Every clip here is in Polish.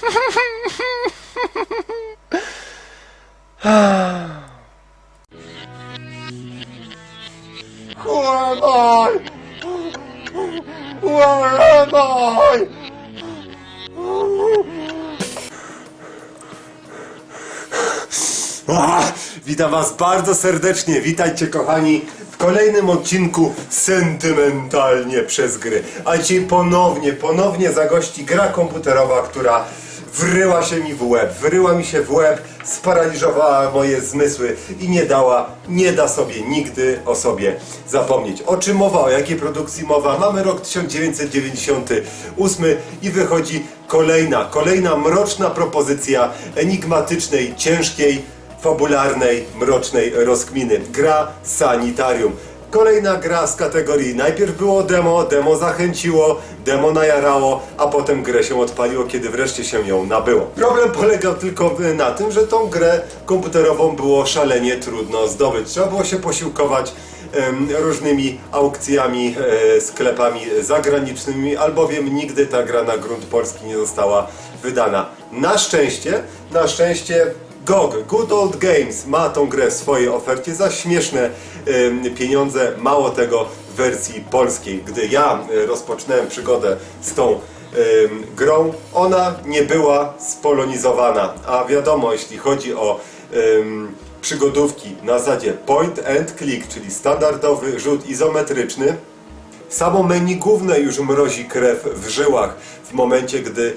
Who am I? Where am I? Witam Was bardzo serdecznie. Witajcie, kochani, w kolejnym odcinku Sentymentalnie przez gry. A dzisiaj ponownie, ponownie zagości gra komputerowa, która wryła się mi w łeb. Wryła mi się w łeb, sparaliżowała moje zmysły i nie dała, nie da sobie nigdy o sobie zapomnieć. O czym mowa, o jakiej produkcji mowa? Mamy rok 1998 i wychodzi kolejna, kolejna mroczna propozycja enigmatycznej, ciężkiej, fabularnej, mrocznej rozkminy. Gra Sanitarium. Kolejna gra z kategorii najpierw było demo, demo zachęciło, demo najarało, a potem grę się odpaliło, kiedy wreszcie się ją nabyło. Problem polegał tylko na tym, że tą grę komputerową było szalenie trudno zdobyć. Trzeba było się posiłkować różnymi aukcjami, e, sklepami zagranicznymi, albowiem nigdy ta gra na grunt polski nie została wydana. Na szczęście, na szczęście GOG, Good Old Games, ma tą grę w swojej ofercie za śmieszne pieniądze. Mało tego w wersji polskiej. Gdy ja e, rozpoczynałem przygodę z tą grą, ona nie była spolonizowana. A wiadomo, jeśli chodzi o przygodówki na zasadzie point and click, czyli standardowy rzut izometryczny, Samo menu główne już mrozi krew w żyłach w momencie, gdy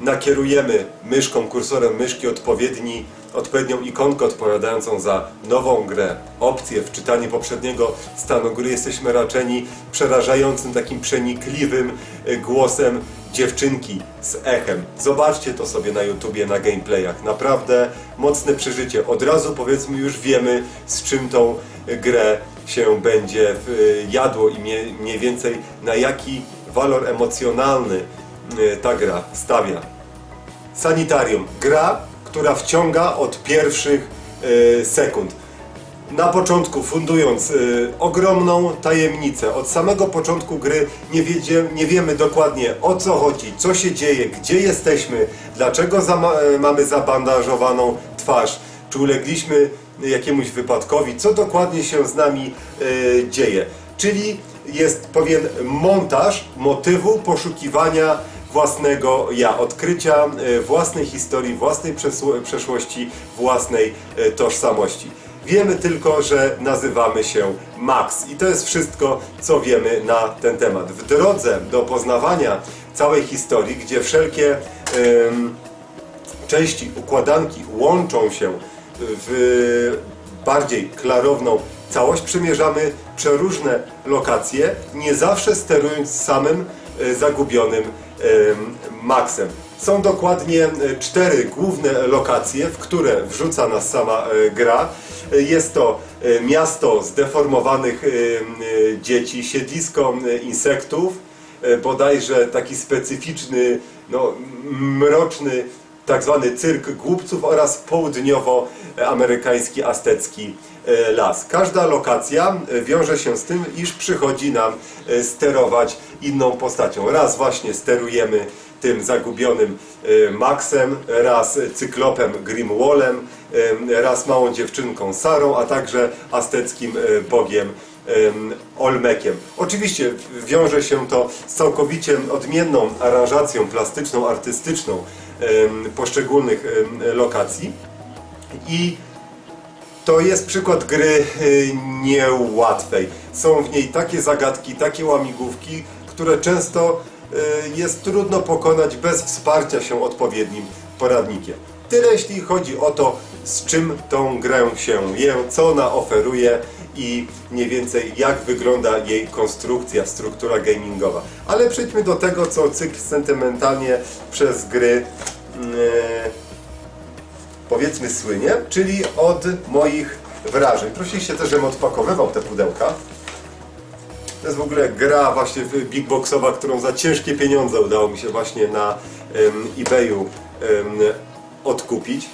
nakierujemy myszką, kursorem myszki odpowiedni, odpowiednią ikonkę odpowiadającą za nową grę, opcję w czytaniu poprzedniego stanu gry, jesteśmy raczeni przerażającym, takim przenikliwym e, głosem dziewczynki z echem. Zobaczcie to sobie na YouTubie, na gameplayach. Naprawdę mocne przeżycie. Od razu powiedzmy już wiemy z czym tą e, grę się będzie y, jadło i mniej więcej na jaki walor emocjonalny ta gra stawia. Sanitarium. Gra, która wciąga od pierwszych y, sekund. Na początku fundując y, ogromną tajemnicę. Od samego początku gry nie, wiedzie, nie wiemy dokładnie o co chodzi, co się dzieje, gdzie jesteśmy, dlaczego y, mamy zabandażowaną twarz, czy ulegliśmy jakiemuś wypadkowi, co dokładnie się z nami y, dzieje. Czyli jest pewien montaż motywu poszukiwania własnego ja, odkrycia y, własnej historii, własnej przeszłości, własnej y, tożsamości. Wiemy tylko, że nazywamy się Max i to jest wszystko, co wiemy na ten temat. W drodze do poznawania całej historii, gdzie wszelkie części układanki łączą się w bardziej klarowną całość, przymierzamy przeróżne lokacje, nie zawsze sterując samym e, zagubionym Maxem. Są dokładnie e, cztery główne lokacje, w które wrzuca nas sama e, gra. E, Jest to miasto zdeformowanych dzieci, siedlisko insektów, bodajże taki specyficzny, no, mroczny tak zwany cyrk głupców oraz południowoamerykański aztecki e, las. Każda lokacja e, wiąże się z tym, iż przychodzi nam e, sterować inną postacią. Raz właśnie sterujemy tym zagubionym Maxem, raz cyklopem Grimwallem, raz małą dziewczynką Sarą, a także azteckim bogiem em, Olmekiem. Oczywiście wiąże się to z całkowicie odmienną aranżacją plastyczną, artystyczną poszczególnych lokacji i to jest przykład gry y, niełatwej. Są w niej takie zagadki, takie łamigłówki, które często y, jest trudno pokonać bez wsparcia się odpowiednim poradnikiem. Tyle jeśli chodzi o to, z czym tą grę się je, co ona oferuje i mniej więcej jak wygląda jej konstrukcja, struktura gamingowa. Ale przejdźmy do tego, co cykl sentymentalnie przez gry yy, powiedzmy słynie, czyli od moich wrażeń. Prosiliście też, żebym odpakowywał te pudełka. To jest w ogóle gra właśnie big boxowa, którą za ciężkie pieniądze udało mi się właśnie na eBayu odkupić.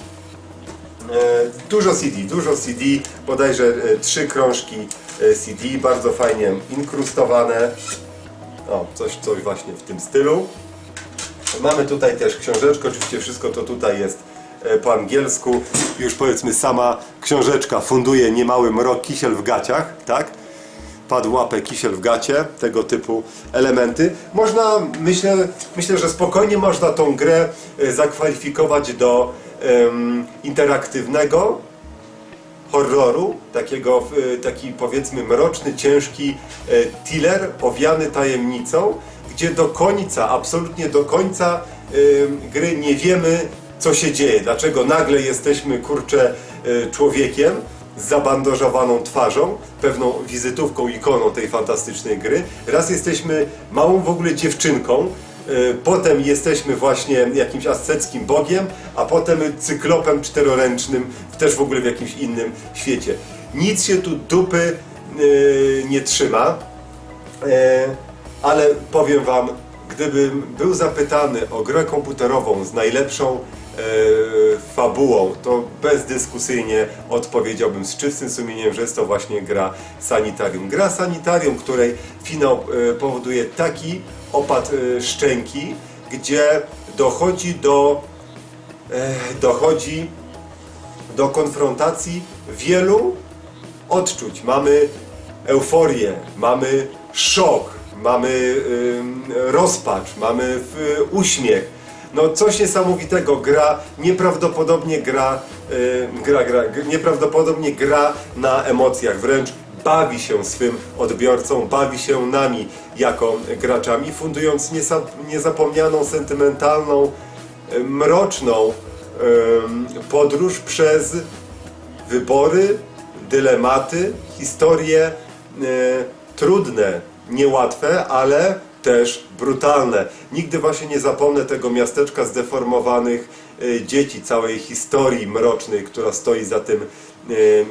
E, Dużo CD, dużo CD, bodajże e, trzy krążki e, CD, bardzo fajnie inkrustowane. O, coś, coś właśnie w tym stylu. Mamy tutaj też książeczkę, oczywiście wszystko to tutaj jest po angielsku. Już powiedzmy sama książeczka funduje niemały mrok kisiel w gaciach, tak? Padł łapę kisiel w gacie, tego typu elementy. Można, myślę, myślę że spokojnie można tą grę zakwalifikować do interaktywnego horroru, takiego, taki powiedzmy mroczny, ciężki e, thriller owiany tajemnicą, gdzie do końca, absolutnie do końca gry nie wiemy, co się dzieje, dlaczego nagle jesteśmy, kurczę, e, człowiekiem z zabandażowaną twarzą, pewną wizytówką, ikoną tej fantastycznej gry. Raz jesteśmy małą w ogóle dziewczynką, potem jesteśmy właśnie jakimś asceckim bogiem, a potem cyklopem czteroręcznym, też w ogóle w jakimś innym świecie. Nic się tu dupy e, nie trzyma, e, ale powiem wam, gdybym był zapytany o grę komputerową z najlepszą fabułą, to bezdyskusyjnie odpowiedziałbym z czystym sumieniem, że jest to właśnie gra Sanitarium. Gra Sanitarium, której finał powoduje taki opad e, szczęki, gdzie dochodzi do e, dochodzi do konfrontacji wielu odczuć. Mamy euforię, mamy szok, mamy rozpacz, mamy uśmiech. No coś niesamowitego, gra nieprawdopodobnie gra, y, gra, gra, nieprawdopodobnie gra na emocjach, wręcz bawi się swym odbiorcą, bawi się nami jako graczami, fundując niezapomnianą, sentymentalną, y, mroczną podróż przez wybory, dylematy, historie e, trudne, niełatwe, ale też brutalne. Nigdy właśnie nie zapomnę tego miasteczka zdeformowanych e, dzieci, całej historii mrocznej, która stoi za tym e,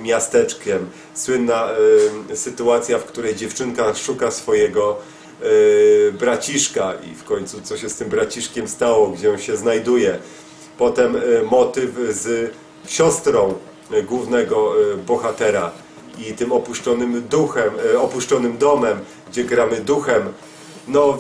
miasteczkiem. Słynna e, sytuacja, w której dziewczynka szuka swojego e, braciszka i w końcu co się z tym braciszkiem stało, gdzie on się znajduje. Potem e, motyw z siostrą e, głównego e, bohatera i tym opuszczonym duchem, e, opuszczonym domem, gdzie gramy duchem. No,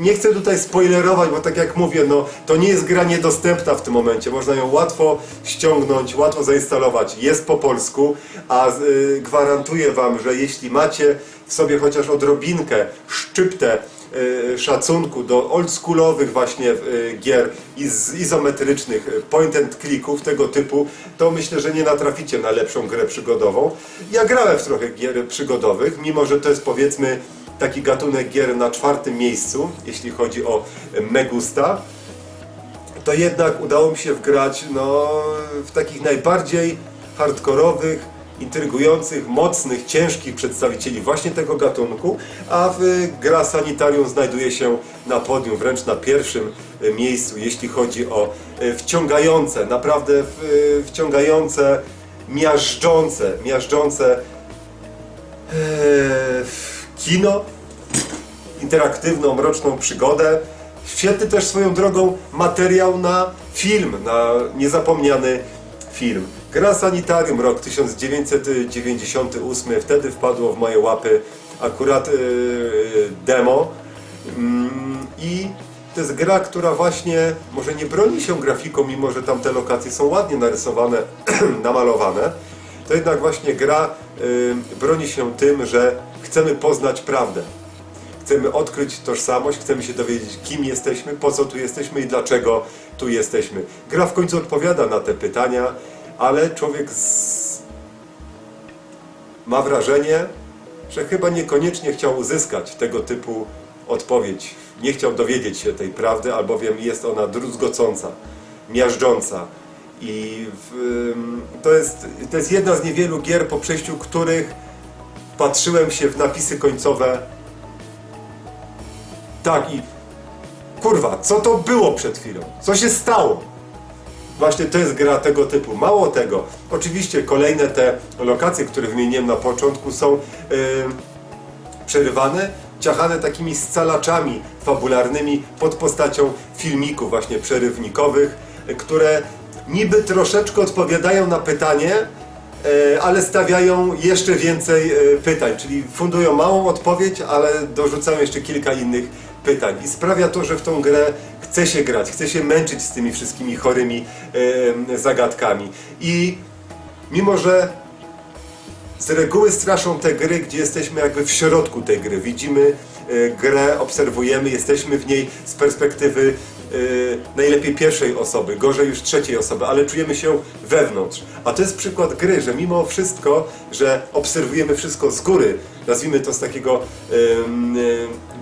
nie- chcę tutaj spoilerować, bo tak jak mówię, no, to nie jest gra niedostępna w tym momencie. Można ją łatwo ściągnąć, łatwo zainstalować. Jest po polsku, a y, gwarantuję Wam, że jeśli macie w sobie chociaż odrobinkę, szczyptę y, szacunku do oldschoolowych właśnie y, gier izometrycznych y, point and clicków tego typu, to myślę, że nie natraficie na lepszą grę przygodową. Ja grałem w trochę gier przygodowych, mimo że to jest powiedzmy taki gatunek gier na czwartym miejscu, jeśli chodzi o Megusta, to jednak udało mi się wgrać no, w takich najbardziej hardkorowych, intrygujących, mocnych, ciężkich przedstawicieli właśnie tego gatunku, a w gra Sanitarium znajduje się na podium, wręcz na pierwszym miejscu, jeśli chodzi o e, wciągające, naprawdę e, wciągające, miażdżące, miażdżące e, kino, interaktywną, mroczną przygodę. Świetny też swoją drogą materiał na film, na niezapomniany film. Gra Sanitarium, rok 1998, wtedy wpadło w moje łapy akurat yy, demo Mm, i to jest gra, która właśnie może nie broni się grafiką, mimo że tam te lokacje są ładnie narysowane, namalowane, to jednak właśnie gra yy, broni się tym, że chcemy poznać prawdę. Chcemy odkryć tożsamość, chcemy się dowiedzieć, kim jesteśmy, po co tu jesteśmy i dlaczego tu jesteśmy. Gra w końcu odpowiada na te pytania, ale człowiek z... ma wrażenie, że chyba niekoniecznie chciał uzyskać tego typu odpowiedź. Nie chciał dowiedzieć się tej prawdy, albowiem jest ona druzgocąca, miażdżąca. I w, to, jest, to jest jedna z niewielu gier, po przejściu których patrzyłem się w napisy końcowe tak i kurwa, co to było przed chwilą? Co się stało? Właśnie to jest gra tego typu. Mało tego, oczywiście kolejne te lokacje, które wymieniłem na początku są yy, przerywane, ciachane takimi scalaczami fabularnymi pod postacią filmików właśnie przerywnikowych, które niby troszeczkę odpowiadają na pytanie, ale stawiają jeszcze więcej e, pytań, czyli fundują małą odpowiedź, ale dorzucają jeszcze kilka innych pytań i sprawia to, że w tą grę chce się grać, chce się męczyć z tymi wszystkimi chorymi em, zagadkami. I mimo, że z reguły straszą te gry, gdzie jesteśmy jakby w środku tej gry. Widzimy e, grę, obserwujemy, jesteśmy w niej z perspektywy e, najlepiej pierwszej osoby, gorzej już trzeciej osoby, ale czujemy się wewnątrz. A to jest przykład gry, że mimo wszystko, że obserwujemy wszystko z góry, nazwijmy to z takiego e,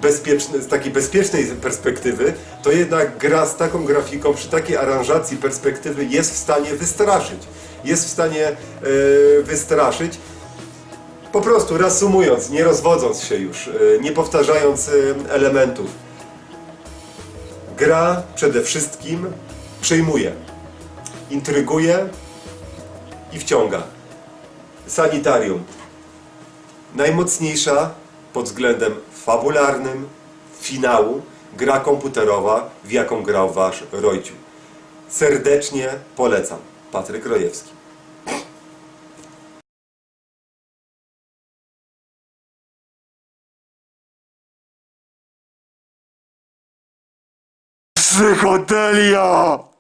bezpieczne, z takiej bezpiecznej perspektywy, to jednak gra z taką grafiką, przy takiej aranżacji perspektywy jest w stanie wystraszyć. Jest w stanie e, wystraszyć. Po prostu reasumując, nie rozwodząc się już, nie powtarzając elementów, gra przede wszystkim przejmuje, intryguje i wciąga. Sanitarium. Najmocniejsza pod względem fabularnym finału gra komputerowa, w jaką grał wasz Rojciu. Serdecznie polecam. Patryk Rojewski. c'est Contelia